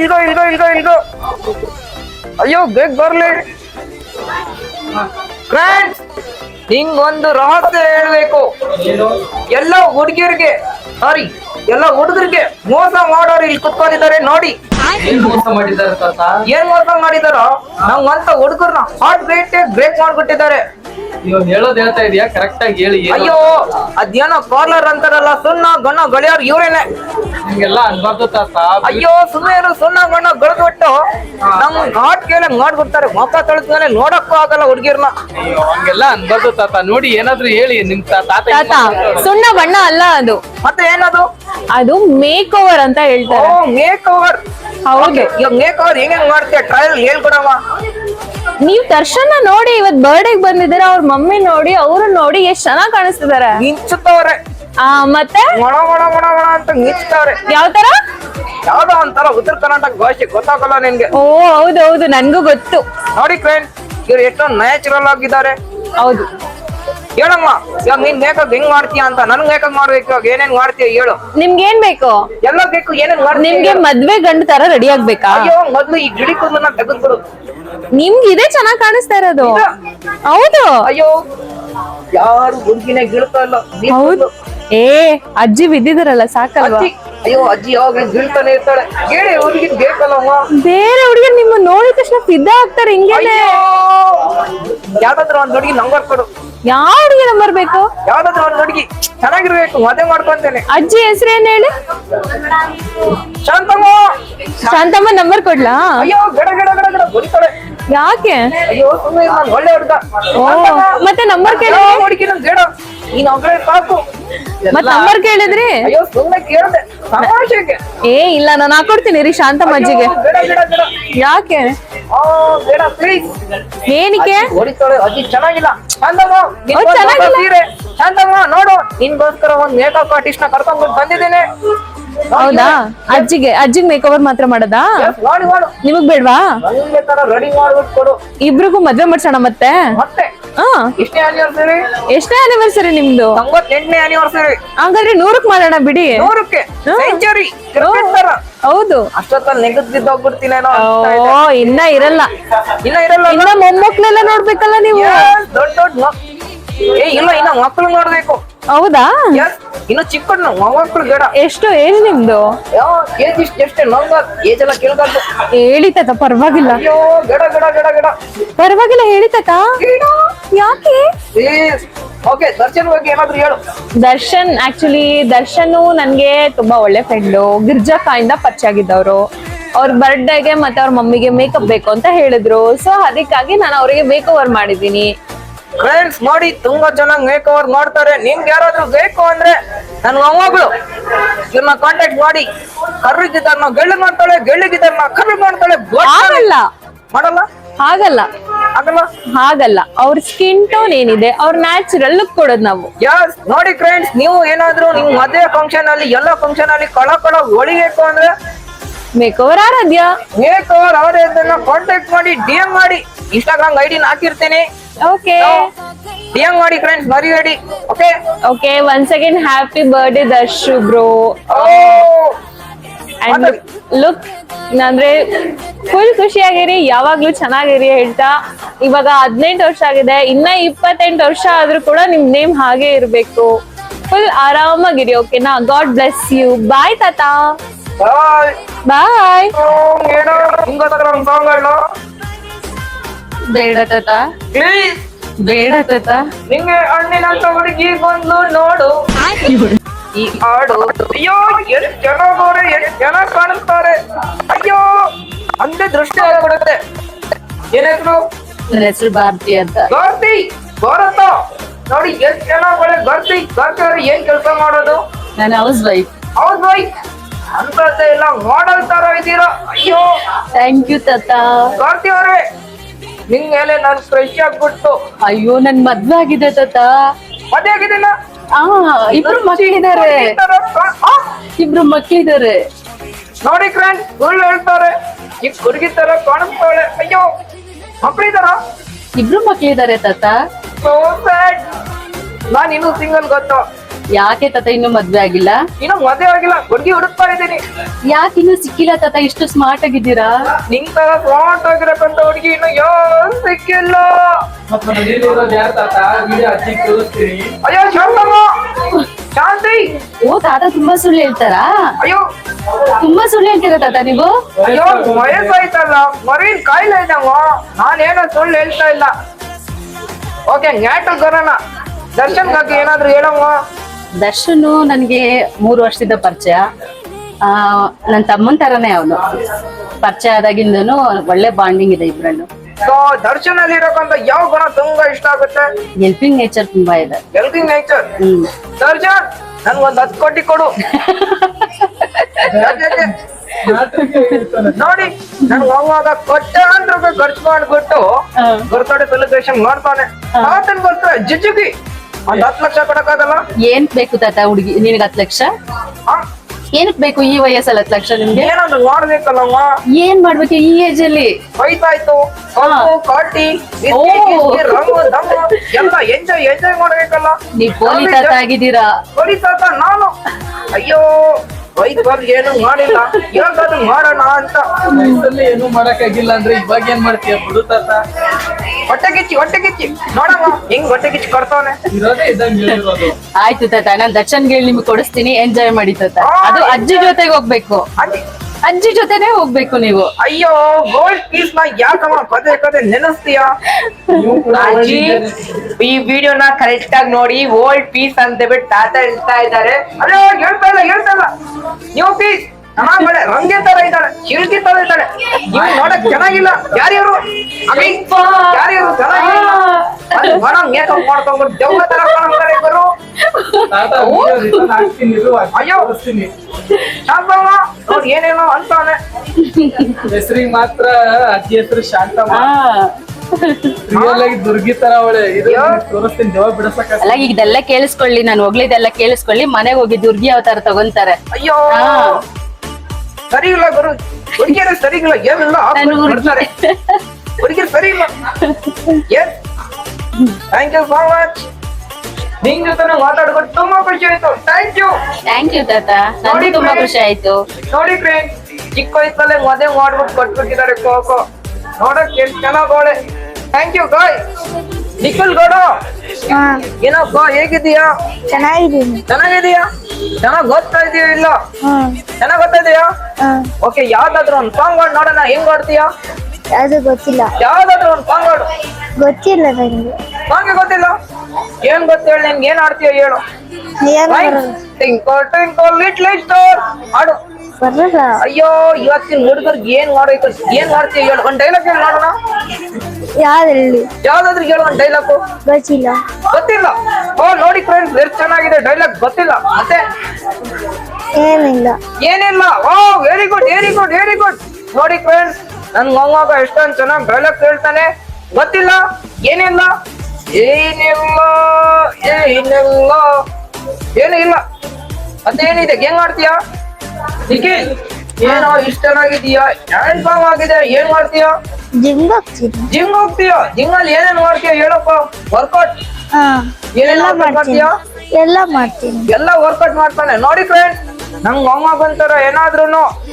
ಇಲ್ಗೋ ಇಲ್ಗೋ ಇಲ್ಗೋ ಇಲ್ಗೋ ಅಯ್ಯೋ, ಬೇಗ ಬರ್ಲಿ. ಫ್ರೆಂಡ್ಸ್ ಹಿಂಗೊಂದು ರಹಸ್ಯ ಹೇಳ್ಬೇಕು. ಎಲ್ಲ ಹುಡುಗಿಯರಿಗೆ ಸಾರಿ ಎಲ್ಲ ಹುಡುಗರಿಗೆ ಮೋಸ ಮಾಡೋರು ಇಲ್ಲಿ ಕುತ್ಕೊಂಡಿದ್ದಾರೆ, ನೋಡಿ. ಮೋಸ ಮಾಡಿದ್ದಾರೆ ತಾತ? ಏನ್ ಮೋಸ ಮಾಡಿದಾರೋ? ನಮ್ಮಂತ ಹುಡುಗರ್ನ ಹಾರ್ಟ್ ಬ್ರೇಕ್ ಬ್ರೇಕ್ ಮಾಡ್ಬಿಟ್ಟಿದ್ದಾರೆ. ಅಯ್ಯೋ ಹೇಳೋದ್ ಹೇಳ್ತಾ ಇದೀಯಾ? ಕರೆಕ್ಟ್ ಆಗಿ ಹೇಳಿ ಅಯ್ಯೋ ಅದೇನೋ ಕಾರ್ಲರ್ ಅಂತಾರಲ್ಲ ಸುಣ್ಣ ಗಣ್ಣ ಗಳಿಯೋರ್ ಇವ್ರೇನೆ. ನಿಮ್ಗೆಲ್ಲ ಅನ್ಬಾರ್ದು ತಾತ. ಅಯ್ಯೋ ಸುಮ್ಮನೆ ಸುಣ್ಣ ಗಣ್ಣ ಗಳಿದ್ಬಿಟ್ಟು ನಮ್ ಹಾಟ್ ಕೇಳಿ ಮಾಡ್ಬಿಡ್ತಾರೆ. ಮೊಕ್ಕ ತೊಳೆದ್ಮೇಲೆ ನೋಡಕ್ಕೂ ಆಗಲ್ಲ ಹುಡುಗಿರ್ನ. ಅಯ್ಯೋ ಹಂಗೆಲ್ಲ ಅನ್ಬಾರ್ದು ತಾತ. ನೋಡಿ ಏನಾದ್ರೂ ಹೇಳಿ ನಿಮ್ ತಾ- ತಾತ ಸುಣ್ಣ ಬಣ್ಣ ಅಲ್ಲ ಅದು. ಮತ್ತೆ ಏನದು? ಅದು ಮೇಕ್ ಓವರ್ ಅಂತ ಹೇಳ್ತಾರೆ. ಮೇಕ್ ಓವರ್ ಹೌದು. ಮೇಕ್ ಓವರ್ ಹೆಂಗ್ ಮಾಡ್ತೀಯ? ಟ್ರಯಲ್ ಹೇಳ್ಕೊಡವ ನೀವ್ ದರ್ಶನ ನೋಡಿ ಇವತ್ ಬರ್ಡೇಗ್ ಬಂದಿದ್ದೀರ ಅವ್ರ ಮಮ್ಮಿ ನೋಡಿ ಅವರು ನೋಡಿ ಎಷ್ಟ್ ಚೆನ್ನಾಗ್ ಕಾಣಿಸ್ತಿದಾರೆ ಮಿಂಚುತ್ತವ್ರೆ. ಆ ಮತ್ತೆ? ಮೊಣ ಮೊಣ ಮೊಣ ಅಂತ ಮಿಂಚ್ತವ್ರೆ ಯಾವ ತರ? ಯಾವ್ದೋ ಒಂಥರ ಉತ್ತರ ಕರ್ನಾಟಕ ಭಾಷೆ ಗೊತ್ತಾಗಲ್ಲ ನಿನ್ಗೆ. ಓ ಹೌದು ಹೌದು ನನ್ಗೂ ಗೊತ್ತು. ನೋಡಿ ಫ್ರೆಂಡ್ ಇವ್ರು ಎಷ್ಟೊಂದು ನ್ಯಾಚುರಲ್ ಆಗಿದ್ದಾರೆ. ಹೌದು. ಹೇಳಮ್ಮ ಇವಾಗ ನೀನ್ ಮೇಕಪ್ ಹೆಂಗ್ ಮಾಡ್ತೀಯ ಅಂತ ನನ್ ಮೇಕಪ್ ಮಾಡ್ಬೇಕು ಇವಾಗ ಏನೇನ್ ಮಾಡ್ತೀಯ ಹೇಳು. ನಿಮ್ಗೆ ಏನ್ ಬೇಕು? ಎಲ್ಲ ಬೇಕು ಏನೇನ್ ಮಾಡ್ತೀಯ ನಿಮ್ಗೆ ಹೇಳು. ಮದ್ವೆ ಗಂಡ ತರ ರೆಡಿ ಆಗ್ಬೇಕಾ? ಅಯ್ಯೋ ಮೊದ್ಲು ಈ ಗಿಡಿ ಕೂದಲನ್ನ ತೆಗೆದ್ಬಿಡು. ನಿಮ್ಗೆ ಇದೇ ಚೆನ್ನಾಗ್ ಕಾಣಿಸ್ತಾ ಇರೋದು. ಹೌದು. ಅಯ್ಯೋ ಯಾರು ಗುಂಪಿನ ಗಿಳ್ತಾ ಇಲ್ಲ. ನೀನ್ ಹೌದು. ಏ ಅಜ್ಜಿ ಬಿದ್ದಿದಾರಲ್ಲ ಸಾಕಲ್ವಾ? ಅಜ್ಜಿ ಅಯ್ಯೋ ಅಜ್ಜಿ ಯಾವಾಗ ಬೀಳ್ತಾನೆ ಇರ್ತಾಳೆ. ಹೇಳಿ ಹುಡುಗಿ ಬೇಕಲ್ಲಮ್ಮ? ಬೇರೆ ಹುಡುಗಿ ನಿಮ್ಮ ನೋಡಿದ ತಕ್ಷಣ ಸಿದ್ಧ ಆಗ್ತಾರೆ ಹಿಂಗೆ ಯಾವ್ದಾದ್ರು ಒಂದ್ ಹುಡುಗಿ ನಂಬರ್ ಕೊಡು. ಯಾವ ಹುಡುಗಿ ನಂಬರ್ ಬೇಕು? ಯಾವ್ದಾದ್ರು ಒಂದ್ ಹುಡುಗಿ ಚೆನ್ನಾಗಿರ್ಬೇಕು ಮದುವೆ ಮಾಡ್ಕೊಂತೇನೆ. ಅಜ್ಜಿ ಹೆಸರು ಏನ್ ಹೇಳಿ? ಶಾಂತಮ್ಮ! ಶಾಂತಮ್ಮ ನಂಬರ್ ಕೊಡ್ಲಾ? ಅಯ್ಯೋ ಗಡ ಗಡ ಗಡ ಗಡ ಬರೀತಾಳೆ. ಯಾಕೆ? ಅಯ್ಯೋ ಸುಮ್ಮನೆ ಒಳ್ಳೆ ಹುಡುಗ. ಮತ್ತೆ ನಂಬರ್ ಕೇಳಿ. ಹುಡುಗಿ ನಮ್ ಬೇಡ. ನೀನ್ ಒಬ್ಬಳೆ ಸಾಕು ಮತ್ ನಂಬರ್ ಕೇಳಿದ್ರಿ? ಅಯ್ಯೋ ಸುಮ್ಮನೆ ಕೇಳ್ದೆ. ತಮಾಷೆಗೆ ಏ ಇಲ್ಲ ನಾನು ಹಾಕೊಡ್ತೀನಿ ರೀ ಶಾಂತಮ್ಮ ಅಜ್ಜಿಗೆ. ಅಯ್ಯೋ, ಬೇಡ ಬೇಡ ಬೇಡ. ಯಾಕೆ? ಆ ಬೇಡ ಪ್ಲೀಸ್ ಏನಕ್ಕೆ? ಹೊಡಿತಾಳೆ ಅಜ್ಜಿ ಚೆನ್ನಾಗಿಲ್ಲ. ಶಾಂತಮ್ಮ ನಿನ್ಗೊಂದ್ ಅವ್ಳು ಚೆನ್ನಾಗಿಲ್ಲ? ಹೊಸ ಸೀರೆ. ಶಾಂತಮ್ಮ ನೋಡು ನಿನ್ಗೋಸ್ಕರ ಒಂದ್ ಮೇಕಪ್ ಆರ್ಟಿಸ್ಟ್ನ ಕರ್ಕೊಂಡ್ಬಿಟ್ಟು ಬಂದಿದ್ದೇನೆ. ಹೌದಾ? ಅಜ್ಜಿಗೆ ಅಜ್ಜಿಗೆ ಮೇಕ್ ಓವರ್ ಮಾತ್ರ ಮಾಡದಾ? ಮಾಡಿ ಮಾಡು. ನಿಮಗ್ ಬೇಡವಾ? ನನಗೆ ತರ ರೆಡಿ ಮಾಡ್ಬಿಟ್ಟು ಕೊಡು. ಇಬ್ರಿಗೂ ಮದ್ವೆ ಮಾಡ್ಸೋಣ ಮತ್ತೆ. ಎಷ್ಟನೇ ಆನಿವರ್ಸರಿ ಎಷ್ಟನೇ ಆನಿವರ್ಸರಿ ನಿಮ್ದು? ತೊಂಬತ್ತೆಂಟನೇ ಆನಿವರ್ಸರಿ ಹಾಗಾದ್ರೆ ನೂರಕ್ ಮಾಡೋಣ ಬಿಡಿ. ನೂರಕ್ಕೆ. ಸೆಂಚುರಿ ಹೌದು. ಅಷ್ಟೊತ್ತಲ್ಲಿ ನೆಗದ್ ಬಿದ್ದೋಗ್ಬಿಡ್ತೀನೇನೋ ಓ. ಇನ್ನ ಇರಲ್ಲ. ಇನ್ನ ಇರಲ್ಲ ಇನ್ನ ಮೊಮ್ಮಕ್ಳೆಲ್ಲ ನೋಡ್ಬೇಕಲ್ಲ ನೀವು? ದೊಡ್ಡ ದೊಡ್ಡ ಏ ಇಲ್ಲ ಇನ್ನ ಮಕ್ಕಳು ನೋಡ್ಬೇಕು. ಹೌದಾ? ಇನ್ನು ಚಿಕ್ಕ ಮಕ್ಕಳು ಬೇಡ. ಎಷ್ಟು ಏಜ್ ನಿಮ್ದು? ಏಜ್ ಇಷ್ಟ ಎಷ್ಟೇ ನಂಗ ಏಜ್ ಎಲ್ಲ ಕೇಳ್ಬಾರ್ದು. ಹೇಳಿ ತಾತ ಪರವಾಗಿಲ್ಲ. ಅಯ್ಯೋ ಗಡ ಗಡ ಗಡ ಗಡ ಪರವಾಗಿಲ್ಲ ಹೇಳಿ ತಾತ ಓಕೆ ದರ್ಶನ್ ಬಗ್ಗೆ ಏನಾದ್ರು ಹೇಳು. ದರ್ಶನ್ ಆಕ್ಚುಲಿ ದರ್ಶನ್ ನನ್ಗೆ ತುಂಬಾ ಒಳ್ಳೆ ಫ್ರೆಂಡು ಗಿರ್ಜಾಕಾಯಿಂದ ಪರಿಚಯ ಆಗಿದ್ದವರು. ಅವ್ರ ಬರ್ಡೇಗೆ ಮತ್ತೆ ಅವ್ರ ಮಮ್ಮಿಗೆ ಮೇಕಪ್ ಬೇಕು ಅಂತ ಹೇಳಿದ್ರು. ಸೊ ಅದಕ್ಕಾಗಿ ನಾನು ಅವರಿಗೆ ಮೇಕ್ ಓವರ್ ಮಾಡಿದ್ದೀನಿ. ಫ್ರೆಂಡ್ಸ್ ನೋಡಿ ತುಂಬಾ ಜನ ಮೇಕ್ ಓವರ್ ಮಾಡ್ತಾರೆ. ನಿಮ್ಗೆ ಯಾರಾದ್ರೂ ಬೇಕು ಅಂದ್ರೆ ನನ್ನ ಮೊಮ್ಮಗಳು. ಇವ್ರನ್ನ ಕಾಂಟ್ಯಾಕ್ಟ್ ಮಾಡಿ. ಕರ್ರಿಗಿದ್ದಾರನ್ನ ಗೆಳ್ಳು ಮಾಡ್ತಾಳೆ ಗೆಳ್ಳಿಗಿದ್ದಾರನ್ನ ಕರ್ರಿ ಮಾಡ್ತಾಳೆ. ಮಾಡಲ್ಲ? ಹಾಗಲ್ಲ ಆಗಲ್ಲ. ಹಾಗಲ್ಲ. ಅವ್ರ ಸ್ಕಿನ್ ಟೋನ್ ಏನಿದೆ ಅವ್ರ ನ್ಯಾಚುರಲ್ ಲುಕ್ ಕೊಡೋದು ನಾವು. ಯಸ್ ನೋಡಿ ಫ್ರೆಂಡ್ಸ್ ನೀವು ಏನಾದ್ರೂ ನಿಮ್ ಮದುವೆ ಫಂಕ್ಷನ್ ಅಲ್ಲಿ ಎಲ್ಲ ಫಂಕ್ಷನ್ ಅಲ್ಲಿ ಕಳ ಕಳ ಹೊಳಿಬೇಕು ಅಂದ್ರೆ makeover Aradhya. Makeover ಅವರೇ ಇದನ್ನ ಕಾಂಟ್ಯಾಕ್ಟ್ ಮಾಡಿ ಡಿಎಂ ಮಾಡಿ. ಇನ್ಸ್ಟಾಗ್ರಾಮ್ ಐಡಿ ಹಾಕಿರ್ತೀನಿ. ಓಕೆ ಡಿಎಂ ಮಾಡಿ ಫ್ರೆಂಡ್ಸ್ ಮರಿಬೇಡಿ okay okay once again happy birthday Darshu bro oh and look ಅಂದ್ರೆ ಫುಲ್ ಖುಷಿಯಾಗಿರಿ ಯಾವಾಗ್ಲೂ ಚೆನ್ನಾಗಿರಿ ಹೇಳ್ತಾ. ಇವಾಗ ಹದಿನೆಂಟು ವರ್ಷ ಆಗಿದೆ ಇನ್ನ ಇಪ್ಪತ್ತೆಂಟು ವರ್ಷ ಆದ್ರೂ ಕೂಡ ನಿಮ್ ನೇಮ್ ಹಾಗೆ ಇರ್ಬೇಕು. ಫುಲ್ ಆರಾಮಾಗಿರಿ ಓಕೆನಾ ಗಾಡ್ ಬ್ಲೆಸ್ ಯು ಬಾಯ್ ತಾತ. ಬಾಯ್ ಬೇಡ ತಾತ. ಬೇಡ ತಾತ. ನಿಂಗೆ ಹುಡುಗಿ ಬಂದು ನೋಡು. ಈ ಹಾಡು ಅಯ್ಯೋ ಎಷ್ಟು ಚೆನ್ನಾಗವ್ರೆ ಎಷ್ಟ್ ಜನ ಕಾಣಿಸ್ತಾರೆ ಅಯ್ಯೋ ಅಂದ್ರೆ ದೃಷ್ಟಿ ಆಗ್ಬಿಡುತ್ತೆ. ಏನಾದ್ರು? ಹೆಸರು ನನ್ನ ಹೆಸರು ಭಾರತಿ ಅಂತ. ಭಾರತಿ ಭಾರತ. ನೋಡಿ ಎಷ್ಟು ಚೆನ್ನಾಗಳೆ ಗರ್ತಿ ಭಾರತಿ. ಅವ್ರು ಏನ್ ಕೆಲಸ ಮಾಡೋದು? ನಾನು ಹೌಸ್ ವೈಫ್ ಹೌಸ್ ವೈಫ್ ಅಂತದ್ದೇ ಇಲ್ಲ ಮಾಡಲ್ ತರ ಇದ್ದೀರಾ? ಅಯ್ಯೋ. ಥ್ಯಾಂಕ್ ಯು ತಾತ. ಕಾರ್ತಿ ಅವ್ರೆ ನಿಮ್ ಮೇಲೆ ನಾನು ಫ್ರೆಶ್ ಆಗ್ಬಿಟ್ಟು ಅಯ್ಯೋ ನನ್ ಮದ್ವೆ ಆಗಿದೆ ತಾತ. ಮದ್ವೆ ಆ ಇಬ್ರು ಮಕ್ಳಿದಾರೆ ಇಬ್ರು ಮಕ್ಳಿದಾರೆ ನೋಡಿ ಫ್ರೆಂಡ್ ಸುಳ್ಳು ಹೇಳ್ತಾರೆ. ಈ ಹುಡುಗಿ ತರ ಕಾಣಿಸ್ತಾಳೆ ಅಯ್ಯೋ ಮಕ್ಕಳಿದಾರ ಇಬ್ರು ಮಕ್ಳಿದಾರೆ ತಾತ. ನಾನ್ ಇನ್ನೂ ಸಿಂಗಲ್ ಗೊತ್ತು. ಯಾಕೆ ತಾತ ಇನ್ನು ಮದ್ವೆ ಆಗಿಲ್ಲ? ಇನ್ನು ಮದ್ವೆ ಆಗಿಲ್ಲ. ಹುಡುಗಿ ಹುಡುಕ್ತಾ ಇದ್ದೀನಿ. ಯಾಕೆ ಇನ್ನು ಸಿಕ್ಕಿಲ್ಲ ತಾತ? ಇಷ್ಟು ಸ್ಮಾರ್ಟ್ ಆಗಿದ್ದೀರಾ? ನಿಂಗ್ ತರ ಸ್ಮಾರ್ಟ್ ಆಗಿರಕ್ಕಂತ ಹುಡುಗಿ ಇನ್ನು ಯಾರು ಸಿಕ್ಕಿಲ್ಲ. ಅಯ್ಯೋ ಓ ತಾತ ತುಂಬಾ ಸುಳ್ಳು ಹೇಳ್ತಾರಾ? ಅಯ್ಯೋ. ತುಂಬಾ ಸುಳ್ಳು ಹೇಳ್ತೀರಾ ತಾತ ನೀವು? ಅಯ್ಯೋ ವಯಸ್ಸಾಯ್ತಲ್ಲ ಮರೀನ್ ಕಾಯಿಲೆ ನಾನು ನಾನೇನೋ ಸುಳ್ಳು ಹೇಳ್ತಾ ಇಲ್ಲ. ಓಕೆ ನ್ಯಾಟು ಬರೋಣ. ಬಗ್ಗೆ ಏನಾದ್ರು ಹೇಳಮ್ಮ. ದರ್ಶನ್ ನನ್ಗೆ ಮೂರು ವರ್ಷದ ಪರಿಚಯ. ಆ ನನ್ನ ತಮ್ಮನ್ ತರನೇ ಅವನು. ಪರಿಚಯ ಆದಾಗಿಂದನು ಒಳ್ಳೆ ಬಾಂಡಿಂಗ್ ಇದೆ ಇಬ್ರಲ್ಲೂ. ಸೊ ದರ್ಶನ್ ಅಲ್ಲಿ ಇರೋಕಂತ ಯಾವ ಗುಣ ತುಂಬಾ ಇಷ್ಟ ಆಗುತ್ತೆ? ಹೆಲ್ಪಿಂಗ್ ನೇಚರ್ ತುಂಬಾ ಇದೆ. Helping nature hmm. ದರ್ಶನ್ ನನ್ಗೊಂದ್ ಹತ್ತು ಕೋಟಿ ಕೊಡು. ನೋಡಿ ನನ್ ಹೋಗುವಾಗ ಕೊಟ್ಟೆ ರೂಪಾಯಿ ಖರ್ಚು ಮಾಡ್ಬಿಟ್ಟು ಗುರುತೋಡೆ ಬರ್ತಡೇ ಸೆಲೆಬ್ರೇಷನ್ ಮಾಡ್ತಾನೆ. ಆತನ್ ಬರ್ತಾರೆ ಜಿಜುಗಿ. ಒಂದ್ ಹತ್ತು ಲಕ್ಷ ಕೊಡಕ್ಕಾಗಲ್ಲ? ಏನ್ ಬೇಕು ತಾತ ಹುಡುಗಿ? ನಿನಗೆ ಹತ್ತು ಲಕ್ಷ? ಆ, ಏನಕ್ ಬೇಕು ಈ ವಯಸ್ಸಲ್ಲಿ ಹತ್ತು ಲಕ್ಷ ನಿಮ್ಗೆ? ಏನಾದ್ರು ಮಾಡ್ಬೇಕಲ್ಲಮ್ಮ? ಏನ್ ಮಾಡ್ಬೇಕು ಈ ಏಜ್ ಅಲ್ಲಿ? ಹೋಯ್ತಾಯ್ತು. ರಂಗು ಎಲ್ಲ ಎಂಜಾಯ್ ಎಂಜಾಯ್ ಮಾಡ್ಬೇಕಲ್ಲ. ನೀವ್ ಪೊಲೀಸ್ ಆಗಿದ್ದೀರಾ? ಹೊಡಿತಾತ ನಾನು. ಅಯ್ಯೋ. ವೈದ್ಯರು ಏನು ಮಾಡಿಲ್ಲ. ಇವಾಗಾದ್ರು ಮಾಡೋಣ ಅಂತ. ವಯಸ್ಸಲ್ಲಿ ಏನು ಮಾಡಕ್ಕಾಗಿಲ್ಲ ಅಂದ್ರೆ ಇವಾಗ ಏನ್ ಮಾಡ್ತೀಯ ಬಿಡು ತಾತ. ಹೊಟ್ಟೆ ಕಿಚ್ಚಿ ಹೊಟ್ಟೆ ಕಿಚ್ಚಿ ನೋಡಮ್ಮ ಹೆಂಗ್ ಹೊಟ್ಟೆ ಕಿಚ್ಚಿ ಕೊಡ್ತಾವನೆ ಇರೋದೇ ಇದ್ದಂಗೆ ಹೇಳಿರೋದು. ಆಯ್ತು ತಾತ ನಾನ್ ದರ್ಶನ್ಗೆ ಹೇಳಿ ನಿಮ್ಗೆ ಕೊಡಿಸ್ತೀನಿ. ಎಂಜಾಯ್ ಮಾಡಿ ತಾತ. ಅದು ಅಜ್ಜಿ ಜೊತೆಗೆ ಹೋಗ್ಬೇಕು. ಅಜ್ಜಿ ಅಜ್ಜಿ ಜೊತೆನೆ ಹೋಗ್ಬೇಕು ನೀವು. ಅಯ್ಯೋ ಗೋಲ್ಡ್ ಪೀಸ್ನ ಯಾಕಮ್ಮ ಪದೇ ಪದೇ ನೆನಸ್ತೀಯಾ? ನೀವು ಅಜ್ಜಿ ಈ ವಿಡಿಯೋನ ಕರೆಕ್ಟ್ ಆಗಿ ನೋಡಿ ಓಲ್ಡ್ ಪೀಸ್ ಅಂತ ಬಿಟ್ಟು ತಾತ ಹೇಳ್ತಾ ಇದ್ದಾರೆ. ಅಲ್ಲೋ ಹೇಳ್ತಾ ಇಲ್ಲ ಹೇಳ್ತಾ ಇಲ್ಲ. ನ್ಯೂ ಪೀಸ್ ಚೆನ್ನಾಗಿ ಬಳೆ ರಂಗೆ ತರ ಇದ್ದಾಳೆ ಶಿಲ್ಕಿ ತರ ಇದ್ದಾಳೆ ನೀವು ನೋಡಕ್ ಚೆನ್ನಾಗಿಲ್ಲ. ಯಾರ್ಯಾರು? ಯಾರ್ಯಾರು? ಚೆನ್ನಾಗಿಲ್ಲ. ಮೇಕಪ್ ಮಾಡ್ಕೊಂಡು ದೆವ್ವ ತರ ಕಾಣ್ತಾರೆ ಇಬ್ಬರು ಏನೇನೋ ಅಂತಾನೆ. ಹೆಸರಿಗೆ ಮಾತ್ರ ಅಜ್ಜಿ ಹೆಸರು ಅಲ್ಲ ಈಗ ಇದೆಲ್ಲ ಕೇಳಿಸ್ಕೊಳ್ಳಿ ನಾನು ಹೋಗ್ಲಿದೆಲ್ಲ ಕೇಳಿಸ್ಕೊಳ್ಳಿ ಮನೆಗೆ ಹೋಗಿ ದುರ್ಗಿ ಅವತಾರ ತಗೊಂತಾರೆ. ಅಯ್ಯೋ. ಸರಿ ಇಲ್ಲ ಗುರು. ಹುಡುಗಿಯರು ಸರಿ ಇಲ್ಲ ಏನಿಲ್ಲ ಹುಡುಗಿಯರು ಸರಿ ಇಲ್ಲ. ಥ್ಯಾಂಕ್ ಯು ಸೋ ಮಚ್ ನಿನ್ ಜೊತೆ ಮಾತಾಡ್ಕೊಂಡು ತುಂಬಾ ಖುಷಿ ಆಯ್ತು. ಥ್ಯಾಂಕ್ ಯು ಥ್ಯಾಂಕ್ ಯು ತಾತ. ನನಗೂ ನೋಡಿ ತುಂಬಾ ಖುಷಿ ಆಯ್ತು. ನೋಡಿ ಫ್ರೆಂಡ್ ಚಿಕ್ಕ ವಯಸ್ಸಲ್ಲೇ ಮದುವೆ ಮಾಡ್ಬಿಟ್ಟು ಕೊಟ್ಬಿಟ್ಟಿದ್ದಾರೆ ಕೋಕೋ. ನೋಡಕ್ ಎಷ್ಟ್ ಚೆನ್ನಾಗೋಳೆ thank you guy Nikhil Gowda. ಗೋ ಹೇಗಿದೀಯಾ ಚೆನ್ನಾಗಿದ್ದೀನಿ. ಚೆನ್ನಾಗಿದೀಯಾ ಚೆನ್ನಾಗ್ ಗೊತ್ತಾ ಇದೀಯ ಇಲ್ಲ? ಹ್ಮ್ ಚೆನ್ನಾಗ್ ಗೊತ್ತಾ ಇದೀಯಾ? ಓಕೆ ಯಾವ್ದಾದ್ರು ಒಂದ್ ಸಾಂಗ್ ಹಾಡ್ ನೋಡೋಣ. ಹೆಂಗ್ ಆಡ್ತೀಯಾ ಅದು ಗೊತ್ತಿಲ್ಲ. ಯಾವ್ದಾದ್ರು ಒಂದು ಸಾಂಗ್ ಹಾಡು. ಗೊತ್ತಿಲ್ಲ ನನಗೆ ಸಾಂಗ್ ಗೊತ್ತಿಲ್ಲ? ಏನ್ ಗೊತ್ತು ಹೇಳಿ ನಿನ್ಗೆ ಏನ್ ಆಡ್ತೀಯ ಹೇಳು. ಏನ್ ಟಿಂಕಲ್ ಟಿಂಕಲ್ ಲಿಟ್ಲ್ ಸ್ಟೋರ್ ಹಾಡು. ಬರಲ್ಲ ಅಯ್ಯೋ ಇವತ್ತಿನ ಹುಡುಗರ್ಗೆ ಏನ್ ಮಾಡೋಯ್ತು ಏನ್ ಮಾಡ್ತೀಯ ಹೇಳು. ಒಂದ್ ಡೈಲಾಗ್ ಹೇಳಿ ನೋಡೋಣ ಯಾವ್ದು ಹೇಳಿ ಯಾವ್ದಾದ್ರು ಹೇಳು ಒಂದ್ ಡೈಲಾಗ್ ಗೊತ್ತಿಲ್ಲ. ಗೊತ್ತಿಲ್ಲ. ಓ ನೋಡಿ ಫ್ರೆಂಡ್ಸ್ ಎಷ್ಟು ಚೆನ್ನಾಗಿದೆ ಡೈಲಾಗ್ ಗೊತ್ತಿಲ್ಲ. ಮತ್ತೆ? ಏನಿಲ್ಲ. ಏನಿಲ್ಲ. ಓ very good very good very good ನೋಡಿ ಫ್ರೆಂಡ್ಸ್ ನನ್ ಮೊಮ್ಮಗ ಎಷ್ಟೊಂದ್ ಚೆನ್ನಾಗಿ ಡೈಲಾಗ್ ಹೇಳ್ತಾನೆ ಗೊತ್ತಿಲ್ಲ? ಏನಿಲ್ಲ? ಏನಿಲ್ಲ? ಏನಿಲ್ಲ? ಏನು ಇಲ್ಲ. ಮತ್ತೇನಿದೆ? ಗೇಮ್ ಹೆಂಗ್ ಮಾಡ್ತೀಯಾ ನಿಖಿಲ್ ಏನೋ ಇಷ್ಟ ಚೆನ್ನಾಗಿದೀಯಾ ಹ್ಯಾಂಡ್ ಫಾರ್ಮ್ ಆಗಿದೆ? ಏನ್ ಮಾಡ್ತೀಯ? ಜಿಮ್ ಹೋಗ್ತೀನಿ ಜಿಮ್ ಹೋಗ್ತೀಯಾ? ಜಿಮ್ ಅಲ್ಲಿ ಏನೇನ್ ಮಾಡ್ತೀಯ? ಹೇಳಪ್ಪ. ವರ್ಕೌಟ್ ಏನೆಲ್ಲ ಎಲ್ಲ ಮಾಡ್ತೀಯಾ? ಎಲ್ಲ ಮಾಡ್ತೀನಿ. ಎಲ್ಲ ವರ್ಕೌಟ್ ಮಾಡ್ತಾನೆ. ನೋಡಿ ಫ್ರೆಂಡ್ ನಂಗ್ ಬಂತಾರ ಏನಾದ್ರೂ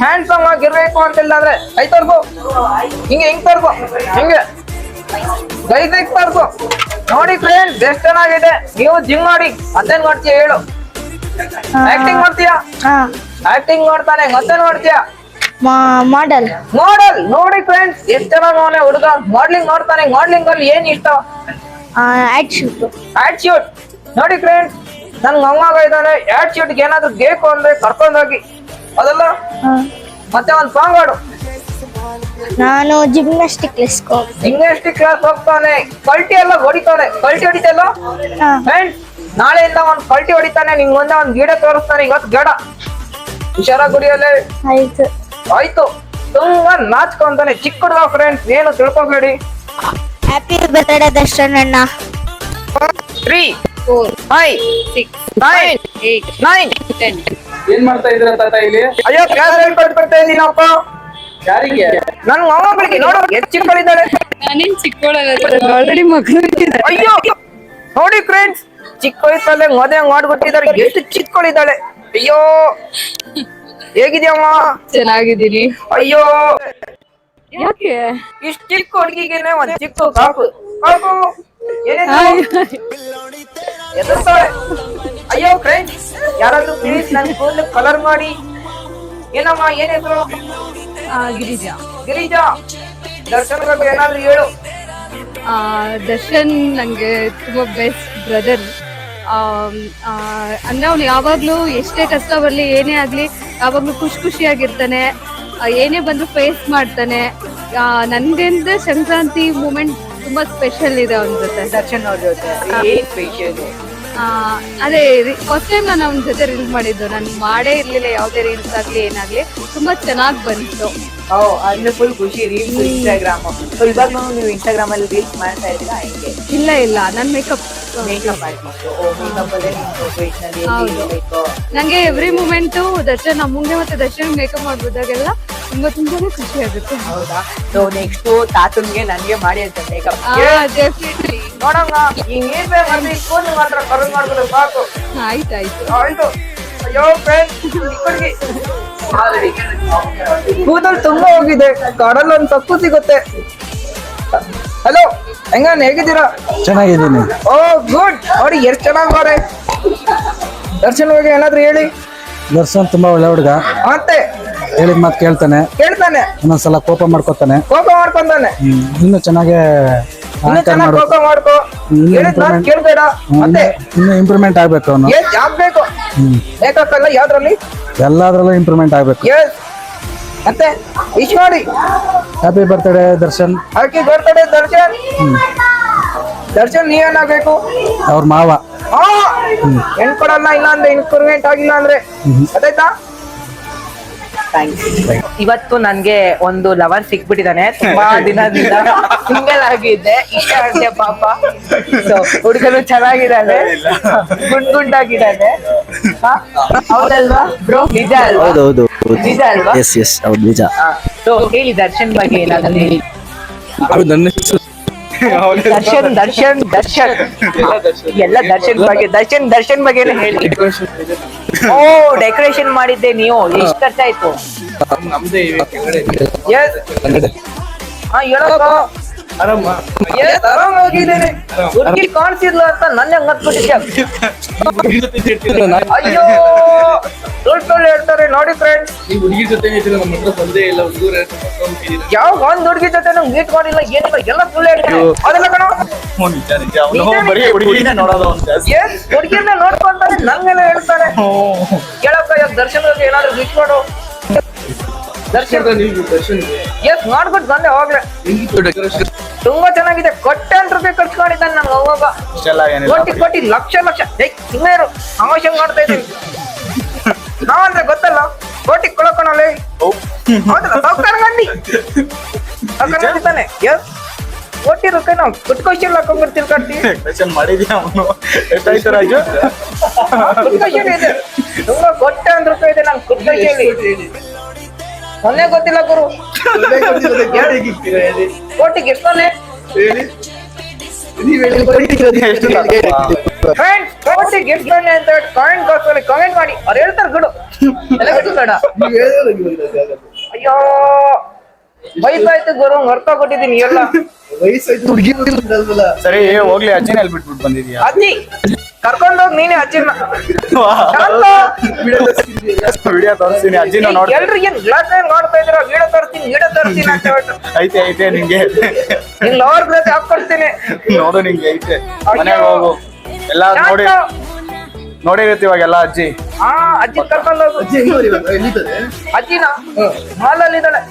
ಹ್ಯಾಂಡ್ಸಮ್ ಆಗಿರ್ಬೇಕು ಅಂತಿಲ್ಲಾದ್ರೆ ಅಂದ್ರೆ ತರ್ಗು. ಹಿಂಗೆ ಹಿಂಗ್ ತರ್ಗು. ಹಿಂಗೆ. ಕೈ ತರ್ಗು. ನೋಡಿ ಫ್ರೆಂಡ್ ಎಷ್ಟ್ ಚೆನ್ನಾಗಿದೆ. ನೀವು ಜಿಮ್ ಮಾಡಿ ಮತ್ತೇನ್ ಮಾಡ್ತೀಯ ಹೇಳು. ಆಕ್ಟಿಂಗ್ ಮಾಡ್ತೀಯಾ? ಆಕ್ಟಿಂಗ್ ಮಾಡ್ತಾನೆ. ಮತ್ತೇನ್ ಮಾಡ್ತೀಯಾ? ಮಾಡಲ್ ಮಾಡಲ್ ನೋಡಿ ಫ್ರೆಂಡ್ಸ್ ಎಷ್ಟ್ ಚೆನ್ನಾಗ್ ಅವನೇ ಹುಡುಗ? ಮಾಡ್ಲಿಂಗ್ ನೋಡ್ತಾನೆ ಮಾಡ್ಲಿಂಗ್ ಅಲ್ಲಿ ಏನ್ ಇಷ್ಟ? ಆ್ಯಡ್ ಶೂಟ್ ನೋಡಿ ಫ್ರೆಂಡ್ಸ್ ನನ್ ಮೊಮ್ಮಗ ಇದ್ದಾನೆ ಆಟ್ಯೂಡ್ ಏನಾದ್ರು ಬೇಕು ಅಂದ್ರೆ ಕರ್ಕೊಂಡೋಗಿ. ಅದಲ್ಲ? ಮತ್ತೆ ಒಂದ್ ಸಾಂಗ್ ಹಾಡು ನಾನು ಜಿಮ್ನಾಸ್ಟಿಕ್ ಕ್ಲಾಸ್ ಜಿಮ್ನಾಸ್ಟಿಕ್ ಕ್ಲಾಸ್ ಹೋಗ್ತಾನೆ ಕಲ್ಟಿ ಎಲ್ಲ ಹೊಡಿತಾನೆ. ಕಲ್ಟಿ ಹೊಡಿತಲ್ಲ? ನಾಳೆಯಿಂದ ಒಂದ್ ಕಲ್ಟಿ ಹೊಡಿತಾನೆ ನಿಮ್ ಮುಂದೆ ಒಂದ್ ಗಿಡ ತೋರಿಸ್ತಾನೆ ಇವತ್ತು ಗಿಡ ಹುಷಾರ ಗುಡಿಯಲ್ಲೇ. ಆಯ್ತು. ಆಯ್ತು. ತುಂಬಾ ನಾಚ್ಕೊಂತಾನೆ ಚಿಕ್ಕ ಹುಡುಗ ಫ್ರೆಂಡ್ಸ್ ಏನು ತಿಳ್ಕೊಬೇಡಿ. ಹ್ಯಾಪಿ ಬರ್ತ್ಡೇ ದರ್ಶನ್ ಅಣ್ಣ. Three five six nine eight nine ten ಏನ್ ಮಾಡ್ತಾ ಇದ್ರ ತಾತ ಇಲ್ಲಿ? ಅಯ್ಯೋ ಕ್ಲಾಸ್ ಇದೀನಪ್ಪ. ಯಾರಿಗೆ? ನನ್ ನೋಡು ಎಷ್ಟು ಚಿಕ್ಕಳಿದ್ದಾಳೆ ನಾನೇನ್ ಚಿಕ್ಕವಳಲ್ಲ ಆಲ್ರೆಡಿ ಮಕ್ಕಳು ಅಯ್ಯೋ ನೋಡಿ ಫ್ರೆಂಡ್ಸ್ ಚಿಕ್ಕ ವಯಸ್ಸಲ್ಲೇ ಮದುವೆ ಮಾಡ್ಬಿಟ್ಟಿದ್ದಾರೆ ಎಷ್ಟು ಚಿಕ್ಕಳಿದ್ದಾಳೆ ಅಯ್ಯೋ ಹೇಗಿದ್ಯಮ್ಮ? ಚೆನ್ನಾಗಿದ್ದೀನಿ. ಅಯ್ಯೋ. ಯಾಕೆ? ಇಷ್ಟು ಚಿಕ್ಕ ಹುಡುಗಿಗೆನೆ ಒಂದ್ ಚಿಕ್ಕ ಕಾಪು ಅಯ್ಯೋ ಫ್ರೆಂಡ್ ಯಾರಾದ್ರೂ ಪ್ಲೀಸ್ ನನ್ ಫೋನ್ ಕಲರ್ ಮಾಡಿ. ಏನಮ್ಮ ಏನ್ ಹೆಸರು? ಗಿರಿಜಾ. ಗಿರಿಜಾ ದರ್ಶನ್ ಬಗ್ಗೆ ಏನಾದ್ರು ಹೇಳು. ದರ್ಶನ್ ನಂಗೆ ತುಂಬಾ ಬೆಸ್ಟ್ ಬ್ರದರ್ ಅಂದ್ರೆ ಅವ್ನು ಯಾವಾಗಲೂ ಎಷ್ಟೇ ಕಷ್ಟ ಬರಲಿ ಏನೇ ಆಗಲಿ ಯಾವಾಗಲೂ ಖುಷಿ ಖುಷಿಯಾಗಿರ್ತಾನೆ. ಏನೇ ಬಂದ್ರು ಫೇಸ್ ಮಾಡ್ತಾನೆ. ನನ್ಗೆಂದ್ರೆ ಸಂಕ್ರಾಂತಿ ಮೂಮೆಂಟ್ ತುಂಬ ಸ್ಪೆಷಲ್ ಇದೆ ಅವನ ಜೊತೆ. ದರ್ಶನ್ ಅವ್ರ ಜೊತೆ. ಏನ್ ಸ್ಪೆಷಲ್ ಆ, ಅದೇ ಫಸ್ಟ್ ಟೈಮ್ ನಾನು ಅವನ ಜೊತೆ ರೀಲ್ ಮಾಡಿದ್ದು. ನಾನು ಮಾಡೇ ಇರಲಿಲ್ಲ ಯಾವುದೇ ರೀಲ್ಸ್ ಆಗಲಿ ಏನಾಗ್ಲಿ. ತುಂಬಾ ಚೆನ್ನಾಗಿ ಬಂತು. ಓ ಅಂದ್ರೆ ಫುಲ್ ಖುಷಿ ರೀಲ್ಸ್ ಇನ್ಸ್ಟಾಗ್ರಾಮ್ ಸೊ ಇವಾಗ ನೀವು ಇನ್ಸ್ಟಾಗ್ರಾಮ್ ಅಲ್ಲಿ ರೀಲ್ಸ್ ಮಾಡ್ತಾ ಇದ್ದೀರಾ? ಹೆಂಗೆ? ಇಲ್ಲ ಇಲ್ಲ. ನನ್ನ makeup makeup artist oh makeup ಅಲ್ಲೇ ನೀವು ಪ್ರೊಫೆಷನಲ್ ಹೌದು. ಇರಬೇಕು ನಂಗೆ ಎವ್ರಿ ಮೂಮೆಂಟು ದರ್ಶನ್ ಅಮ್ಮಂಗೆ ಮತ್ತೆ ದರ್ಶನ್ ಮೇಕಪ್ ಮಾಡ್ಬೋದಾಗೆಲ್ಲ ತುಂಬಾ ತುಂಬಾನೇ ಖುಷಿ ಆಗುತ್ತೆ. ಹೌದಾ? ಸೊ ನೆಕ್ಸ್ಟ್ ತಾತನ್ಗೆ ನನ್ಗೆ ಮಾಡಿ ಅಂತ ಮೇಕಪ್ ಡೆಫಿನೆಟ್ಲಿ ಮಾತ್ರ ಕರಲ್ ಮಾಡ್ಬಿಟ್ರೆ ಸಾಕು. ಆಯ್ತಾಯ್ತು. ಆಯ್ತು. ಅಯ್ಯೋ ಫ್ರೆಂಡ್ ಕೂದಲ್ ತುಂಬಾ ಹೋಗಿದೆ. ಕಾಡಲ್ಲಿ ಒಂದ್ ತಪ್ಪು ಸಿಗುತ್ತೆ. ಹಲೋ ಹೆಂಗನ್ ಹೇಗಿದ್ದೀರಾ? ಚೆನ್ನಾಗಿದ್ದೀನಿ. ಓ ಗುಡ್ ನೋಡಿ ಎಷ್ಟು ಚೆನ್ನಾಗಿ ಮಾಡೆ. ದರ್ಶನ್ ಹೋಗಿ ಏನಾದ್ರು ಹೇಳಿ. ದರ್ಶನ್ ತುಂಬಾ ಒಳ್ಳೆ ಹುಡುಗ. ಮತ್ತೆ. ಹೇಳಿದ ಮಾತು ಕೇಳ್ತಾನೆ. ಕೇಳ್ತಾನೆ. ಒಂದೊಂದ್ಸಲ ಕೋಪ ಮಾಡ್ಕೊತಾನೆ. ಕೋಪ ಮಾಡ್ಕೊಂತಾನೆ. ಹ್ಮ್, ಇನ್ನು ಚೆನ್ನಾಗೆ ಇನ್ನು ಚೆನ್ನಾಗಿ ಮಾಡು ಕೋಪ ಮಾಡ್ಕೋ. ಇನ್ನು ಹೇಳಿದ್ ಮಾತು improvement- ಕೇಳ್ಬೇಡ. ಮತ್ತೆ ಇನ್ನು- ಇಂಪ್ರೂವ್ಮೆಂಟ್ ಆಗ್ಬೇಕು ಅವನು. ಏನ್ ಆಗ್ಬೇಕು ಮೇಕಪ್ ಎಲ್ಲ ಯಾವ್ದ್ರಲ್ಲಿ? ಎಲ್ಲಾದ್ರಲ್ಲೂ ಇಂಪ್ರೂವ್ಮೆಂಟ್ ಆಗ್ಬೇಕು. ಎಸ್ ಮತ್ತೆ ವಿಶ್ ಮಾಡಿ happy birthday Darshan. Happy birthday Darshan. Darshan ನೀವೇನಾಗಬೇಕು ಅವ್ರ ಮಾವ. ಆ! ಹೆಣ್ ಕೊಡಲ್ಲ ಇಲ್ಲ ಅಂದ್ರೆ ಇಂಪ್ರೂವ್ಮೆಂಟ್ ಆಗಿಲ್ಲ ಅಂದ್ರೆ. ಗೊತ್ತಾಯ್ತಾ? ಇವತ್ತು ನನ್ಗೆ ಒಂದು ಲವರ್ ಸಿಕ್ಬಿಟ್ಟಿದ್ದಾನೆ ತುಂಬಾ ದಿನದಿಂದ ಸಿಂಗಲ್ ಆಗಿದ್ದೆ ಇಷ್ಟ ಆಗಿದೆ ಪಾಪ. ಸೊ ಹುಡುಗನು ಚೆನ್ನಾಗಿದ್ದಾನೆ. ಗುಂಡ್ ಗುಂಡಾಗಿದ್ದಾನೆ ಹಾ? ಹೌದಲ್ವಾ? ಬ್ರೋ ನಿಜ ಅಲ್ವಾ? ಹೌದೌದು ನಿಜ ಅಲ್ವಾ? ಎಸ್ ಎಸ್ ಹೌದು ನಿಜ. ಸೊ ಹೇಳಿ ದರ್ಶನ್ ಬಗ್ಗೆ ಏನಾದ್ರು ಹೇಳಿ. ಅದು ನನ್ನ ಹೆಸರು ದರ್ಶನ್ ದರ್ಶನ್ ದರ್ಶನ್. ಎಲ್ಲ ದರ್ಶನ್. ಬಗ್ಗೆ ದರ್ಶನ್ ದರ್ಶನ್ ಬಗ್ಗೆ ಹೇಳಿ. ಓ ಡೆಕೋರೇಷನ್ ಮಾಡಿದ್ದೆ ನೀವು. ಎಷ್ಟು ಖರ್ಚಾಯ್ತು? ಹಾ ಹೇಳಪ್ಪ. ಆರಾಮ? ಆರಾಮಾಗಿದ್ದೇನೆ ಹುಡುಗಿ ಕಾಣಿಸಿದ್ಲು ಅಂತ ನನ್ನ ಹತ್ಬಿಟ್ಟಿದ್ದೆ ಅಯ್ಯೋ ಸುಳ್ಳು ಹೇಳ್ತಾರೆ ನೋಡಿ ಫ್ರೆಂಡ್ಸ್ ಈ ಹುಡುಗಿ ಜೊತೆ ಇದ್ರೆ ನಮ್ಮ ಹತ್ರ ಬಂದೇ ಇಲ್ಲ ಹುಡುಗರ ಯಾವ ಒಂದ್ ಹುಡುಗಿ ಜೊತೆ ಮೀಟ್ ಮಾಡಿಲ್ಲ ಏನಿಲ್ಲ ಎಲ್ಲ ಸುಳ್ಳು ಹೇಳ್ತಾರೆ. ಅದೆಲ್ಲ ಕಣ. ಎಸ್ ಹುಡುಗಿಯನ್ನ ನೋಡ್ಕೊಂತಾನೆ ಹೇಳ್ತಾನೆ ಕೇಳಪ್ಪ ಯಾಕೆ ದರ್ಶನ್ ಏನಾದ್ರು ವಿಶ್ ಮಾಡು. ದರ್ಶನ್ ಎಸ್ ಮಾಡ್ಬಿಟ್ಟು ಬಂದೆ ಡೆಕೋರೇಷನ್ ತುಂಬಾ ಚೆನ್ನಾಗಿದೆ. ಕೊಟ್ಟಂತ ರೂಪಾಯಿ ಖರ್ಚು ಮಾಡಿದ್ದಾನೆ ನನ್ಗೆ ಅವಾಗ ಕೋಟಿ ಕೋಟಿ ಲಕ್ಷ ಲಕ್ಷ. ಏಯ್ ಸುಮ್ಮನೆ ಇರು. ತಮಾಷೆ ಮಾಡ್ತಾ ಇದ್ದೀನಿ. ನಾವಂದ್ರೆ ಗೊತ್ತಲ್ಲ? ಕೋಟಿ ಕೊಳಕೋಣಲ್ಲಿ ತಾನೆ. ಎಸ್ ಕೋಟಿ ರೂಪಾಯಿ ನಾವು ಕುಟ್ಕೋಶಿಲ್ ಹಾಕೊಂಡ್ಬಿಟ್ಟು ತಿಳ್ಕೊಳ್ತೀವಿ ಮಾಡಿದ್ಯಾ ಅವನು? ಎಷ್ಟಾಯ್ತು ರಾಜು? ಕುಟ್ಕೋಶಿಲ್ ಇದೆ ತುಂಬಾ ಕೊಟ್ಟೆ ಒಂದ್ ರೂಪಾಯಿ ಇದೆ. ನನ್ ಕುಟ್ಕೋಶಿಯಲ್ಲಿ ಮೊನ್ನೆ ಗೊತ್ತಿಲ್ಲ ಗುರು. ಕೋಟಿಗೆ ಎಷ್ಟೊನ್ನೆ ಫ್ರೆಂಡ್ಸ್ ಕೋಟಿಗೆ ಎಷ್ಟೊನ್ನೆ ಅಂತ ಹೇಳಿ ಕಾಮೆಂಟ್ ಬಾಕ್ಸ್ ಅಲ್ಲಿ ಕಾಮೆಂಟ್ ಮಾಡಿ. ಅವ್ರು ಹೇಳ್ತಾರೆ ಎಲ್ಲ ಬೇಡ. ಅಯ್ಯೋ. ವಯಸ್ಸಾಯ್ತು ಗುರು ಮರ್ತೋಗ್ಬಿಟ್ಟಿದೀನಿ ಎಲ್ಲ ಸರಿ ಹೋಗ್ಲಿ ಅಜ್ಜಿನ ಎಲ್ಲಿ ಬಿಟ್ಬಿಟ್ಟು ಬಂದಿದ್ಯಾ? ಅಜ್ಜಿ ಕರ್ಕೊಂಡೋಗ್ ನೀನೆ ಅಜ್ಜಿನ. ವಿಡಿಯೋ ತೋರಿಸ್ತೀನಿ ಅಜ್ಜಿನ ನೋಡಿ ಎಲ್ರಿಗೆ ಏನ್ ಗ್ಲಾಸ್ ಏನ್ ನೋಡ್ತಾ ಇದ್ರ ವಿಡಿಯೋ ತರ್ತೀನಿ ವಿಡಿಯೋ ತರ್ತೀನಿ ಅಂತ ಹೇಳ್ಬಿಟ್ಟು. ಐತೆ ಐತೆ ನಿಂಗೆ. ನಿನ್ ಲವರ್ ಗ್ಲಾಸ್ ಹಾಕೊಡ್ತೀನಿ ನೋಡು ನಿಂಗೆ ಐತೆ. ಮನೆಗೆ ಹೋಗು. ಎಲ್ಲ ನೋಡಿ. ನೋಡಿರತ್ತಿ ಇವಾಗೆಲ್ಲ ಅಜ್ಜಿ. ಹಾ ಅಜ್ಜಿ ಕರ್ಕೊಂಡೋಗು ಅಜ್ಜಿನ ಮಾಲಲ್ಲಿ ಇದ್ದಾಳೆ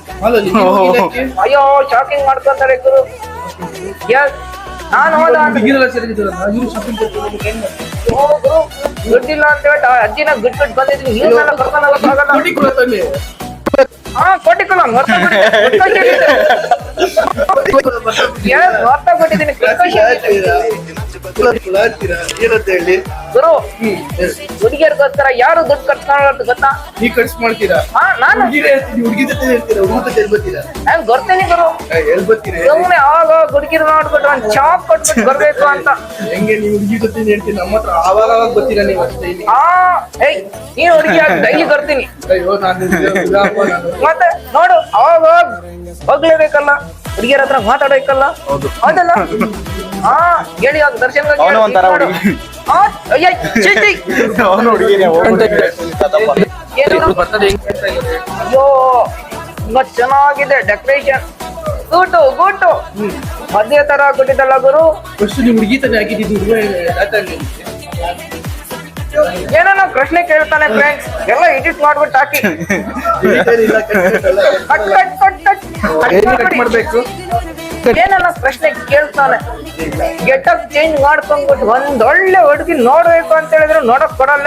ಅಯ್ಯೋ ಶಾಪಿಂಗ್ ಮಾಡ್ಕೊಂತಾರೆ ಗುರು. ಎಸ್ ನಾನು ಹೋದ ಓ ಗುರು ದುಡ್ಡಿಲ್ಲ ಅಂತ ಹೇಳ್ಬಿಟ್ಟು ಆ ಅಜ್ಜಿನ ಬಿಟ್ಬಿಟ್ಟು ಬಂದಿದ್ವಿ ಕರ್ಕೊಂಡು ಹೋಗಕ್ಕಾಗಲ್ಲ ಹಾ ಕೊಟ್ಟಿಕಲ್ಲ ಗೊತ್ತಾಗ್ಬಿಟ್ಟಿದ್ದೀನಿ ಏನಂತ ಹೇಳಿ ಗುರು ಹುಡುಗಿಯರ್ಗೋಸ್ಕರ ಯಾರು ದುಡ್ಡು ಖರ್ಚು ಮಾಡೋದು ಗೊತ್ತಾ? ನೀ ಖರ್ಚು ಮಾಡ್ತೀರಾ? ಹಾ ನಾನು. ಹುಡುಗಿ ಹುಡುಗಿ ಜೊತೆ ಇರ್ತೀರಾ ಊಟ ಜೊತೆ ಬರ್ತೀರಾ ನಾನ್ ಬರ್ತೀನಿ ಗುರು. ಎಲ್ಲಿ ಬರ್ತೀರಿ ಸುಮ್ಮನೆ ಆವಾಗ ಹುಡುಗಿರ್ ನೋಡ್ಬಿಟ್ಟು ಒಂದ್ ಚಾಪ್ ಕೊಟ್ಬಿಟ್ಟು ಬರ್ಬೇಕು ಅಂತ. ಹೆಂಗೆ ನೀವು ಹುಡುಗಿ ಜೊತೆ ಹೇಳ್ತೀನಿ ನಮ್ಮ ಹತ್ರ ಆವಾಗ ಆವಾಗ ಬರ್ತೀರಾ ನೀವು ಅಷ್ಟೇ ಹಾ ಏಯ್ ನೀನ್ ಹುಡುಗಿ ಡೈಲಿ ಬರ್ತೀನಿ. ಅಯ್ಯೋ ನಾನು ಮತ್ತೆ ನೋಡು ಅವಾಗ ಹೋಗ್ಲೇಬೇಕಲ್ಲ ಹುಡುಗಿಯರ ಹತ್ರ ಮಾತಾಡಬೇಕಲ್ಲ? ಹೌದಲ್ಲ ಹಾ ಹೇಳಿ ಅವ್ ದರ್ಶನ್ ಅವ್ನು ಒಂಥರ ಹುಡುಗಿ. ಅಯ್ಯೋ ತುಂಬಾ ಚೆನ್ನಾಗಿದೆ ಡೆಕೋರೇಷನ್ ಗುಟ್ಟು ಗುಟ್ಟು ಮದ್ವೆ ತರ ಕೊಟ್ಟಿದ್ದಲ್ಲ ಗುರು. ಏನೋ ಪ್ರಶ್ನೆ ಕೇಳ್ತಾನೆ ಫ್ರೆಂಡ್ಸ್ ಎಲ್ಲ ಎಡಿಟ್ ಮಾಡ್ಬಿಟ್ಟು ಹಾಕಿ. ಕಟ್ ಮಾಡ್ಬೇಕು. ಏನನ್ನ ಪ್ರಶ್ನೆ ಕೇಳ್ತಾನೆ. ಗೆಟಪ್ ಚೇಂಜ್ ಮಾಡ್ಕೊಂಡ್ಬಿಟ್ಟು ಒಂದ್ ಒಳ್ಳೆ ಹುಡುಗಿ ನೋಡ್ಬೇಕು ಅಂತ ಹೇಳಿದ್ರು ನೋಡಕ್ ಕೊಡಲ್ಲ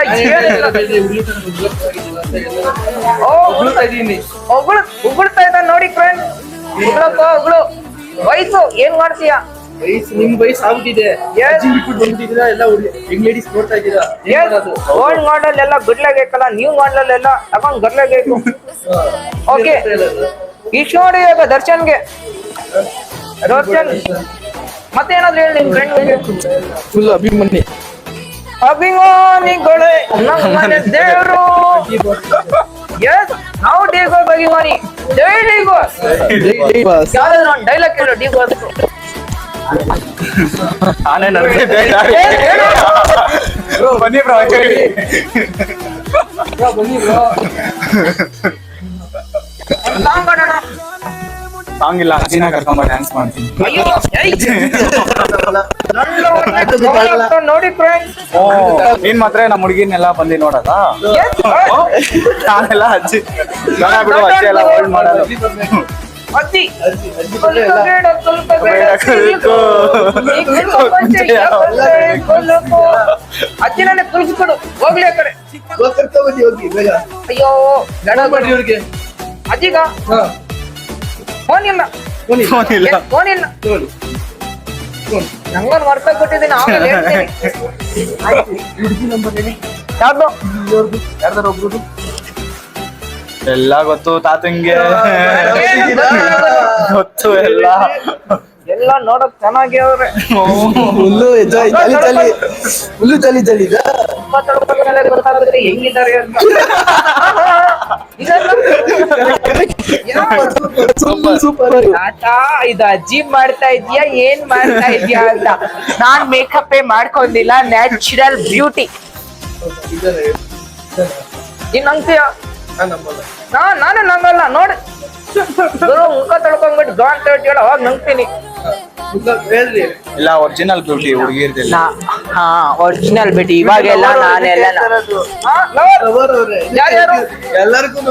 ಉಗುಳ್ತಾ ಇದ್ದ ನೋಡಿ ಫ್ರೆಂಡ್ ಉಗುಳಪ್ಪ, ಉಗುಳು. ವಯಸ್ಸು ಏನ್ ಮಾಡ್ತೀಯ? ವಯಸ್ಸು ನಿಮ್ ವಯಸ್ಸು ಆಗ್ಬಿಟ್ಟಿದೆ. ಅಜ್ಜಿ ಬಿಟ್ಬಿಟ್ಟು ಬಂದಿದ್ದೀರಾ ಎಲ್ಲ ಹೆಂಗ್ ಲೇಡೀಸ್ ನೋಡ್ತಾ ಇದ್ದೀರಾ? ಓಲ್ಡ್ ಮಾಡಲ್ ಎಲ್ಲ ಬಿಡ್ಲೇಬೇಕಲ್ಲ ನ್ಯೂ ಮಾಡಲ್ ಎಲ್ಲ ತಗೊಂಡ್ ಬರ್ಲೇಬೇಕು ಓಕೆ ಇಷ್ಟು ನೋಡಿ ಇವಾಗ ದರ್ಶನ್ಗೆ. ದರ್ಶನ್. ಮತ್ತೇನಾದ್ರು ಹೇಳಿ ನಿಮ್ ಫ್ರೆಂಡ್ ಫುಲ್ ಅಭಿಮಾನಿ ಅಭಿಮಾನಿಗಳೇ ನಮ್ಮ ಮನೆ ದೇವರು. ಎಸ್ ನಾವು ಡಿ ಗೋಸ್ ಅಭಿಮಾನಿ. ಜೈ ಡಿ ಗೋಸ್ ಯಾವ್ದಾದ್ರು ಒಂದು ಡೈಲಾಗ್ ಕೇಳು ಡಿ ನಾನೇ ನನಗೆ ಬನ್ನಿ ಬ್ರೋ ಹೇಳಿ ಸಾಂಗ್ ಆಡೋಣ ಸಾಂಗ್ ಇಲ್ಲ ಅಜ್ಜಿನ ಕರ್ಕೊಂಬ ಡ್ಯಾನ್ಸ್ ಮಾಡ್ತೀನಿ. ನೋಡಿ ಓ ನೀನ್ ಮಾತ್ರ ನಮ್ಮ ಹುಡುಗಿನೆಲ್ಲ ಬಂದಿ ನೋಡದ ನಾನೆಲ್ಲ ಅಜ್ಜಿ. ಬೇಡ ಬಿಡು ಅಜ್ಜಿ ಎಲ್ಲ ಹೋಲ್ಡ್ ಮಾಡಲ್ಲ. ಅಜ್ಜಿ ಬೇಡ. ಸ್ವಲ್ಪ ಬೇಡ. ಕಲ್ಕೋ. ಅಜ್ಜಿ ನನ್ನ ಕುಲ್ಸ್ಕೊಡು ಹೋಗ್ಲಿ ಆ ಕಡೆ. ಹೋಗಿ ಬೇಗ. ಅಯ್ಯೋ ಮಾಡ್ರಿ ಅವ್ರಿಗೆ ಅಜ್ಜಿಗ? ಹಾ. ಫೋನ್ ಇಲ್ಲ. ಫೋನ್ ಇಲ್ಲ. ಫೋನ್ ಇಲ್ಲ. ನಂಗೊಂದು ಕೊಟ್ಟಿದ್ದೀನಿ ಆಮೇಲೆ ಹೇಳ್ತೀನಿ. ಯಾವ್ದು ಯಾರ್ದಾರ ಒಬ್ರು ಎಲ್ಲ ಗೊತ್ತು ತಾತಂಗೆ. ಗೊತ್ತು ಎಲ್ಲ. ಎಲ್ಲ ನೋಡಕ್ ಚೆನ್ನಾಗಿ ಅವ್ರೆ. ಹುಲ್ಲು ಚಲಿ ಚಲಿ ಹುಲ್ಲು ಜಲಿ ಜಲಿ ಆಟ ತಡ್ಕೊಂಡ್ ಮೇಲೆ ಗೊತ್ತಾಗುತ್ತೆ ಹೆಂಗಿದ್ದಾರೆ ಅಂತ. ಇದು ಅಜ್ಜಿ ಮಾಡ್ತಾ ಇದೀಯಾ ಏನ್ ಮಾಡ್ತಾ ಇದೀಯಾ ಅಂತ. ನಾನ್ ಮೇಕಪ್ ಮಾಡ್ಕೊಂಡಿಲ್ಲ ನ್ಯಾಚುರಲ್ ಬ್ಯೂಟಿ ನೀನ್ ಅಂತೀಯ ನಾ ನಾನು ನಂಗಲ್ಲ ನೋಡಿ. ಮುಖ ತೊಳ್ಕೊಂಡ್ಬಿಟ್ಟು ಗಾನ್ ಅಂತ ಹೇಳ್ತೀಯಲ್ಲ ಅವಾಗ ನಂಗ್ತೀನಿ. ಇಲ್ಲ ಒರಿಜಿನಲ್ ಬ್ಯೂಟಿ ಹುಡುಗಿರ್ದಿಲ್ಲ. ಹಾ ಒರಿಜಿನಲ್ ಬಿಟ್ಟು ಇವಾಗೆಲ್ಲ ನಾನೆಲ್ಲ ಎಲ್ಲರಿಗೂ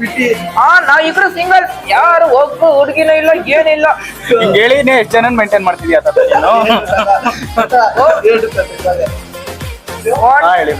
ಬಿಟ್ಟಿ ಹಾ ನಾವ್ ಇಬ್ರು ಸಿಂಗಲ್ ಯಾರು ಒಬ್ಬ ಹುಡುಗಿನೂ ಇಲ್ಲ ಏನಿಲ್ಲ. ಹೇಳಿನೇ ಎಷ್ಟು ಜನ ಮೇಂಟೈನ್ ಮಾಡ್ತಿದ್ಯಾ ತಾತ ನೀನು? ಹಾ ಹೇಳಿ